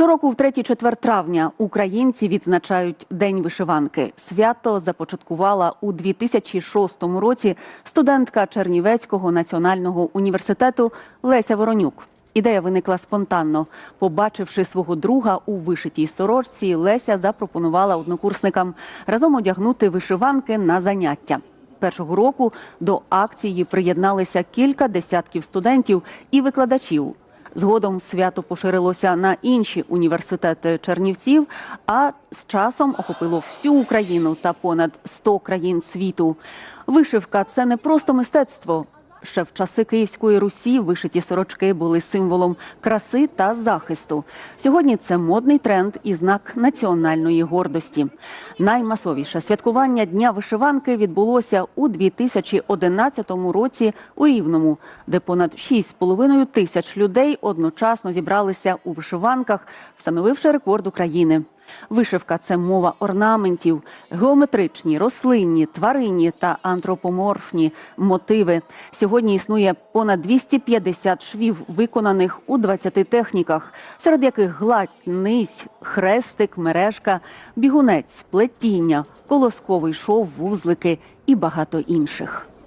Щороку, в 3-4 травня, українці відзначають День вишиванки. Свято започаткувала у 2006 році студентка Чернівецького національного університету Леся Воронюк. Ідея виникла спонтанно. Побачивши свого друга у вишитій сорочці, Леся запропонувала однокурсникам разом одягнути вишиванки на заняття. Першого року до акції приєдналися кілька десятків студентів і викладачів. Згодом свято поширилося на інші університети Чернівців, а з часом охопило всю Україну та понад 100 країн світу. Вишивка це не просто мистецтво. Ще в часи Київської Русі вишиті сорочки були символом краси та захисту. Сьогодні це модний тренд і знак національної гордості. Наймасовіше святкування Дня вишиванки відбулося у 2011 році у Рівному, де понад 6,5 тисяч людей одночасно зібралися у вишиванках, встановивши рекорд України. Вишивка це мова орнаментів, геометричні, рослинні, тваринні та антропоморфні мотиви. Сьогодні існує понад 250 швів, виконаних у 20 техніках, серед яких гладь, низь, хрестик, мережка, бігунець, плетіння, колосковий шов, вузлики і багато інших.